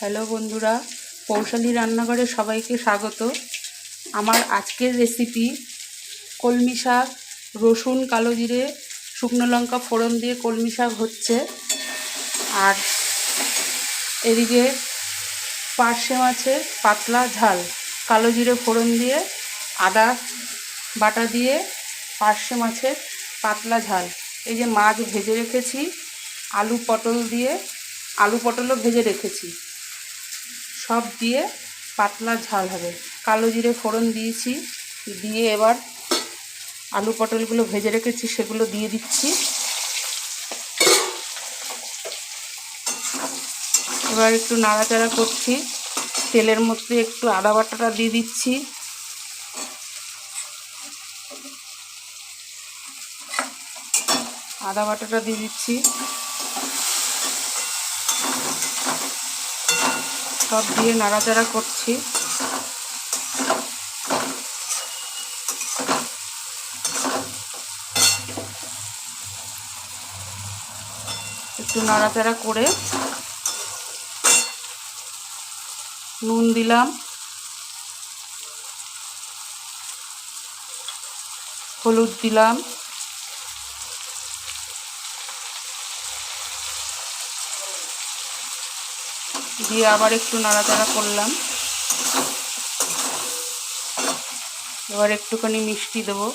Hello বন্ধুরা কৌশলী রান্নাঘরে সবাইকে স্বাগত। আমার আজকের রেসিপি কলমি শাক, রসুন, কালো জিরে, শুকনো লঙ্কা ফোড়ন দিয়ে কলমি শাক হচ্ছে। আর এদিকে পার্শে মাছের পাতলা ঝাল, কালো জিরে ফোড়ন দিয়ে আদা বাটা দিয়ে পার্শে মাছের পাতলা ঝাল। এই যে মাছ ভেজে রেখেছি, আলু পটল দিয়ে, আলু পটলও ভেজে রেখেছি। সব দিয়ে পাতলা ঝাল হবে। কালো জিরে ফোড়ন দিয়েছি, দিয়ে এবার আলু পটলগুলো ভেজে রেখেছি, সেগুলো দিয়ে দিচ্ছি। এবার একটু নাড়াচাড়া করছি। তেলের মধ্যে একটু আদা বাটাটা দিয়ে দিচ্ছি। আদা বাটাটা দিয়ে দিচ্ছি। সব দিয়ে নাড়াচাড়া করছি। একটু নাড়াচাড়া করে নুন দিলাম। হলুদ দিলাম। দিয়ে আবার একটু নাড়াচাড়া করলাম। এবার একটুখানি মিষ্টি দেবো।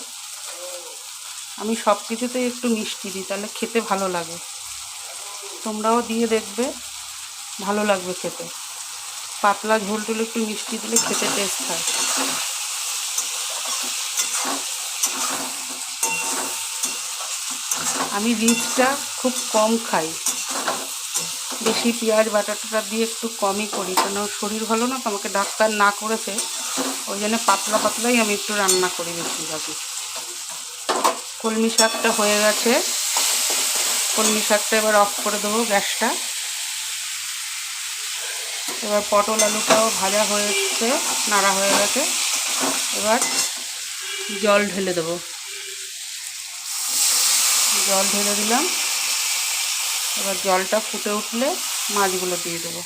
আমি সব কিছুতেই একটু মিষ্টি দিই, তাহলে খেতে ভালো লাগে। তোমরাও দিয়ে দেখবে, ভালো লাগবে খেতে। পাতলা ঝোল টোল একটু মিষ্টি দিলে খেতে টেস্ট হয়। আমি রিচটা খুব কম খাই। বেশি পেঁয়াজ বাটাটা দিয়ে একটু কমই করি। কেন শরীর ভালো না, তো আমাকে ডাক্তার না করেছে। ওই জন্য পাতলা পাতলাই আমি একটু রান্না করি বেশিরভাগই। কলমি শাকটা হয়ে গেছে। কলমি শাকটা এবার অফ করে দেবো গ্যাসটা। এবার পটল আলুটাও ভাজা হয়েছে, নাড়া হয়ে গেছে। এবার জল ঢেলে দেবো। জল ঢেলে দিলাম। এবার জলটা ফুটে উঠলে মাছগুলো দিয়ে দেবো।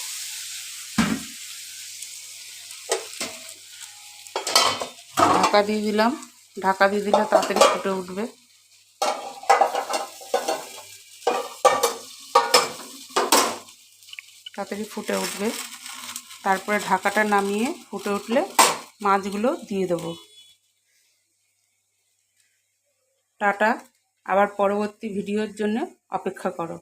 ঢাকা দিয়ে দিলাম। ঢাকা দিয়ে দিলে তাড়াতাড়ি ফুটে উঠবে। তাড়াতাড়ি ফুটে উঠবে। তারপরে ঢাকাটা নামিয়ে ফুটে উঠলে মাছগুলো দিয়ে দেবো। টাটা। আবার পরবর্তী ভিডিওর জন্য অপেক্ষা করো।